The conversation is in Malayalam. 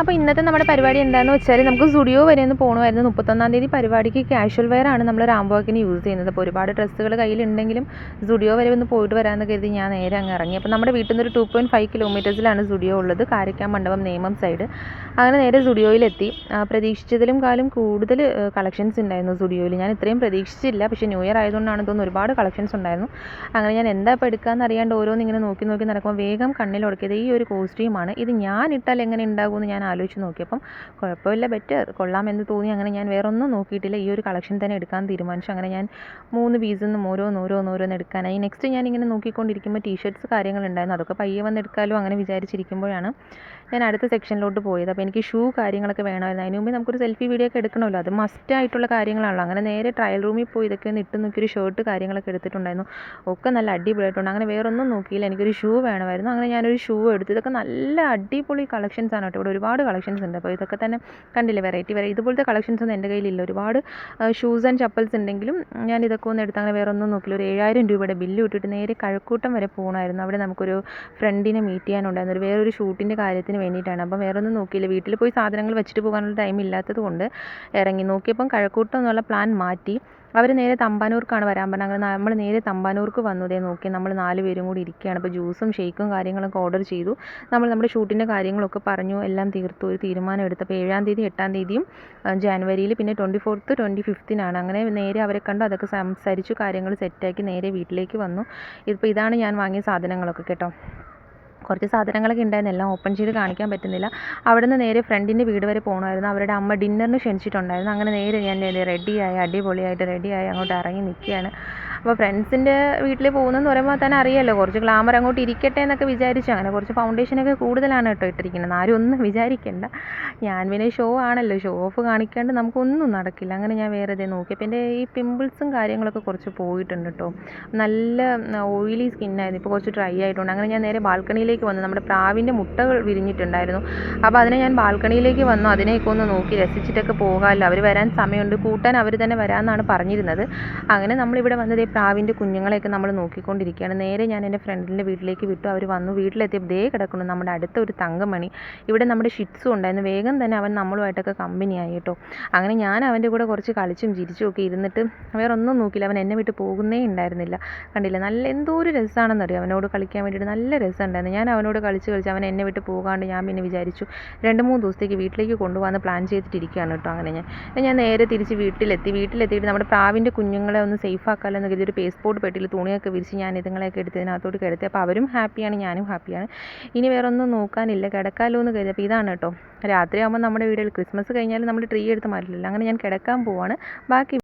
അപ്പോൾ ഇന്നത്തെ നമ്മുടെ പരിപാടി എന്താണെന്ന് വെച്ചാൽ നമുക്ക് സ്റ്റുഡിയോ വരെ ഒന്ന് പോകണമായിരുന്നു മുപ്പത്തൊന്നാം തീയതി പരിപാടിക്ക് കാഷ്വൽ വെയർ ആണ് നമ്മൾ റാംബോക്കിന് യൂസ് ചെയ്യുന്നത്. അപ്പോൾ ഒരുപാട് ഡ്രസ്സുകൾ കയ്യിലുണ്ടെങ്കിലും സ്റ്റുഡിയോ വരെ ഒന്ന് പോയിട്ട് വരാമെന്ന് കരുതി ഞാൻ നേരെ അങ്ങ് ഇറങ്ങി. അപ്പോൾ നമ്മുടെ വീട്ടിൽ നിന്ന് ഒരു ടു പോയിന്റ് ഫൈവ് കിലോമീറ്റേഴ്സിലാണ് സ്റ്റുഡിയോ ഉള്ളത്. കാരക്കാൻ മണ്ഡപം നേമം സൈഡ് അങ്ങനെ നേരെ സ്റ്റുഡിയോയിലെത്തി പ്രതീക്ഷിച്ചതിലും കാലം കൂടുതൽ കളക്ഷൻസ് ഉണ്ടായിരുന്നു സ്റ്റുഡിയോയിൽ ഞാൻ ഇത്രയും പ്രതീക്ഷിച്ചില്ല. പക്ഷേ ന്യൂ ഇയർ ആയതുകൊണ്ടാണ് തോന്നുന്നു ഒരുപാട് കളക്ഷൻസ് ഉണ്ടായിരുന്നു. അങ്ങനെ ഞാൻ എന്താ ഇപ്പോൾ എടുക്കാമെന്ന് അറിയാണ്ട് ഓരോന്ന് ഇങ്ങനെ നോക്കി നോക്കി നടക്കുമ്പോൾ വേഗം കണ്ണിൽ ഉടക്കിയത് ഈ ഒരു കോസ്റ്റ്യൂമാണ് ഇത് ഞാൻ ഇട്ടാൽ എങ്ങനെ ഉണ്ടാകുമെന്ന് ഞാൻ ആലോചിച്ച് നോക്കിയപ്പം കുഴപ്പമില്ല ബെറ്റർ കൊള്ളാമെന്ന് തോന്നി. അങ്ങനെ ഞാൻ വേറെ ഒന്നും നോക്കിയിട്ടില്ല. ഈ ഒരു കളക്ഷൻ തന്നെ എടുക്കാൻ തീരുമാനിച്ചു. അങ്ങനെ ഞാൻ മൂന്ന് പീസിൽ നിന്നും ഓരോന്ന് ഓരോന്ന് ഓരോന്ന് എടുക്കാനായി നെക്സ്റ്റ് ഞാൻ ഇങ്ങനെ നോക്കിക്കൊണ്ടിരിക്കുമ്പോൾ ടീഷർട്ട്സ് കാര്യങ്ങളുണ്ടായിരുന്നു. അതൊക്കെ പയ്യെ വന്ന് എടുക്കാമല്ലോ അങ്ങനെ വിചാരിച്ചിരിക്കുമ്പോഴാണ് ഞാൻ അടുത്ത സെക്ഷനിലോട്ട് പോയത്. അപ്പോൾ എനിക്ക് ഷൂ കാര്യങ്ങളൊക്കെ വേണമായിരുന്നു. അതിന് മുമ്പേ നമുക്കൊരു സെൽഫി വീഡിയോ ഒക്കെ എടുക്കണമല്ലോ. അത് മസ്റ്റ് ആയിട്ടുള്ള കാര്യങ്ങളാണല്ലോ. അങ്ങനെ നേരെ ട്രയൽ റൂമിൽ പോയി ഇതൊക്കെ ഒന്ന് ഇട്ട് നോക്കിയൊരു ഷർട്ട് കാര്യങ്ങളൊക്കെ എടുത്തിട്ടുണ്ടായിരുന്നു. ഒക്കെ നല്ല അടിപൊളിയായിട്ടുണ്ട്. അങ്ങനെ വേറൊന്നും നോക്കിയില്ല. എനിക്കൊരു ഷൂ വേണമായിരുന്നു. അങ്ങനെ ഞാനൊരു ഷൂ എടുത്തു. ഇതൊക്കെ നല്ല അടിപൊളി കളക്ഷൻസാണ് കേട്ടോ. ഇവിടെ ഒരുപാട് കളക്ഷൻസ് ഉണ്ട്. അപ്പോൾ ഇതൊക്കെ തന്നെ കണ്ടില്ലേ? വെറൈറ്റി വരെ ഇതുപോലത്തെ കളക്ഷൻസ് ഒന്നും എന്റെ കയ്യിലില്ല. ഒരുപാട് ഷൂസ് ആൻഡ് ചപ്പൽസ് ഉണ്ടെങ്കിലും ഞാൻ ഇതൊക്കെ ഒന്ന് എടുത്ത് അങ്ങനെ വേറെ ഒന്നും നോക്കില്ല. ഒരു ഏഴായിരം രൂപയുടെ ബില്ല് ഇട്ടിട്ട് നേരെ കഴക്കൂട്ടം വരെ പോകണമായിരുന്നു അവിടെ നമുക്കൊരു ഫ്രണ്ടിനെ മീറ്റ് ചെയ്യാനുണ്ടായിരുന്നു. ഒരു വേറൊരു ഷൂട്ടിന്റെ കാര്യത്തിന് വേണ്ടിയിട്ടാണ്. അപ്പം വേറെ ഒന്നും നോക്കിയില്ല. വീട്ടിൽ പോയി സാധനങ്ങൾ വെച്ചിട്ട് പോകാനുള്ള ടൈം ഇല്ലാത്തത് കൊണ്ട് ഇറങ്ങി. നോക്കിയപ്പം കഴക്കൂട്ടം എന്നുള്ള പ്ലാൻ മാറ്റി. അവർ നേരെ തമ്പാനൂർക്കാണ് വരാൻ പറഞ്ഞത്. അങ്ങനെ നമ്മൾ നേരെ തമ്പാനൂർക്ക് വന്നതേ നോക്കി നമ്മൾ നാല് പേരും കൂടി ഇരിക്കുകയാണ്. അപ്പോൾ ജ്യൂസും ഷേക്കും കാര്യങ്ങളൊക്കെ ഓർഡർ ചെയ്തു. നമ്മൾ നമ്മുടെ ഷൂട്ടിന്റെ കാര്യങ്ങളൊക്കെ പറഞ്ഞു. എല്ലാം തീർത്തു. ഒരു തീരുമാനം എടുത്തു. അപ്പോൾ ഏഴാം തീയതി എട്ടാം തീയതിയും ജാനുവരിയിൽ പിന്നെ ട്വന്റി ഫോർത്ത് ട്വന്റി ഫിഫ്തിനാണ് അങ്ങനെ നേരെ അവരെ കണ്ടു. അതൊക്കെ സംസാരിച്ചു. കാര്യങ്ങൾ സെറ്റാക്കി നേരെ വീട്ടിലേക്ക് വന്നു. ഇപ്പോൾ ഇതാണ് ഞാൻ വാങ്ങിയ സാധനങ്ങളൊക്കെ കേട്ടോ. കുറച്ച് സാധനങ്ങളൊക്കെ ഉണ്ടായിരുന്നു. എല്ലാം ഓപ്പൺ ചെയ്ത് കാണിക്കാൻ പറ്റുന്നില്ല. അവിടെ നിന്ന് നേരെ ഫ്രണ്ടിന്റെ വീട് വരെ പോകണമായിരുന്നു അവരുടെ അമ്മ ഡിന്നറിന് ക്ഷണിച്ചിട്ടുണ്ടായിരുന്നു. അങ്ങനെ നേരെ ഞാൻ റെഡിയായി അടിപൊളിയായിട്ട് റെഡിയായി അങ്ങോട്ട് ഇറങ്ങി നിൽക്കുകയാണ്. അപ്പോൾ ഫ്രണ്ട്സിന്റെ വീട്ടിൽ പോകുന്നതെന്ന് പറയുമ്പോൾ തന്നെ അറിയാമല്ലോ കുറച്ച് ഗ്ലാമർ അങ്ങോട്ട് ഇരിക്കട്ടെ എന്നൊക്കെ വിചാരിച്ചു. അങ്ങനെ കുറച്ച് ഫൗണ്ടേഷനൊക്കെ കൂടുതലാണ് കേട്ടോ ഇട്ടിരിക്കുന്നത്. ആരും ഒന്നും വിചാരിക്കേണ്ട. ഞാൻ പിന്നെ ഷോ ആണല്ലോ. ഷോ ഓഫ് കാണിക്കാണ്ട് നമുക്കൊന്നും നടക്കില്ല. അങ്ങനെ ഞാൻ വേറെ ഇതേ നോക്കിയപ്പോൾ എന്റെ ഈ പിമ്പിൾസും കാര്യങ്ങളൊക്കെ കുറച്ച് പോയിട്ടുണ്ട് കേട്ടോ. നല്ല ഓയിലി സ്കിന്നായിരുന്നു ഇപ്പോൾ കുറച്ച് ഡ്രൈ ആയിട്ടുണ്ട്. അങ്ങനെ ഞാൻ നേരെ ബാൽക്കണിയിലേക്ക് വന്നു. നമ്മുടെ പ്രാവിന്റെ മുട്ടകൾ വിരിഞ്ഞിട്ടുണ്ടായിരുന്നു. അപ്പോൾ അതിനെ ഞാൻ ബാൽക്കണിയിലേക്ക് വന്നു. അതിനെയൊക്കെ ഒന്ന് നോക്കി രസിച്ചിട്ടൊക്കെ പോകാമല്ലോ. അവർ വരാൻ സമയമുണ്ട്. കൂട്ടാൻ അവർ തന്നെ വരാമെന്നാണ് പറഞ്ഞിരുന്നത്. അങ്ങനെ നമ്മളിവിടെ വന്നത് പ്രാവിന്റെ കുഞ്ഞുങ്ങളെയൊക്കെ നമ്മൾ നോക്കിക്കൊണ്ടിരിക്കുകയാണ്. നേരെ ഞാൻ എന്റെ ഫ്രണ്ടിന്റെ വീട്ടിലേക്ക് വിട്ടു. അവർ വന്നു. വീട്ടിലെത്തിയപ്പോൾ ദേ കിടക്കുന്നു. നമ്മുടെ അടുത്ത ഒരു തങ്കമണി. ഇവിടെ നമ്മുടെ ഷിറ്റ്സും ഉണ്ടായിരുന്നു. വേഗം തന്നെ അവൻ നമ്മളുമായിട്ടൊക്കെ കമ്പനിയായി കേട്ടോ. അങ്ങനെ ഞാൻ അവന്റെ കൂടെ കുറച്ച് കളിച്ചും ചിരിച്ചും ഒക്കെ ഇരുന്നിട്ട് വേറെ ഒന്നും നോക്കില്ല അവൻ എന്നെ വിട്ട് പോകുന്നേ ഉണ്ടായിരുന്നില്ല. കണ്ടില്ല? നല്ല എന്തോ ഒരു രസമാണെന്നറിയാം അവനോട് കളിക്കാൻ വേണ്ടിയിട്ട് നല്ല രസമുണ്ടായിരുന്നു. ഞാൻ അവനോട് കളിച്ച് കളിച്ച് അവൻ എന്നെ വിട്ട് പോകാണ്ട് ഞാൻ പിന്നെ വിചാരിച്ചു രണ്ട് മൂന്ന് ദിവസത്തേക്ക് വീട്ടിലേക്ക് കൊണ്ടുപോകാൻ പ്ലാൻ ചെയ്തിട്ടിരിക്കുകയാണ് കേട്ടോ. അങ്ങനെ ഞാൻ ഞാൻ നേരെ തിരിച്ച് വീട്ടിലെത്തി. വീട്ടിലെത്തിയിട്ട് നമ്മുടെ പ്രാവിന്റെ കുഞ്ഞുങ്ങളെ ഒന്ന് സേഫ് ആക്കാമല്ലോ എന്ന് കരുതി ഒരു പേസ്പോർട്ട് പെട്ടിയിൽ തുണിയൊക്കെ വിരിച്ച് ഞാൻ ഇതുങ്ങളെയൊക്കെ എടുത്ത് ഇതിനകത്തോട്ട് കിടത്തി. അപ്പോൾ അവരും ഹാപ്പിയാണ് ഞാനും ഹാപ്പിയാണ്. ഇനി വേറെ ഒന്നും നോക്കാനില്ല. കിടക്കാമല്ലോ എന്ന് കരുതി. അപ്പോൾ ഇതാണ് കേട്ടോ. രാത്രിയാകുമ്പോൾ നമ്മുടെ വീടുകളിൽ ക്രിസ്മസ് കഴിഞ്ഞാൽ നമ്മൾ ട്രീ എടുത്ത് മാറ്റില്ല. അങ്ങനെ ഞാൻ കിടക്കാൻ പോവാണ്. ബാക്കി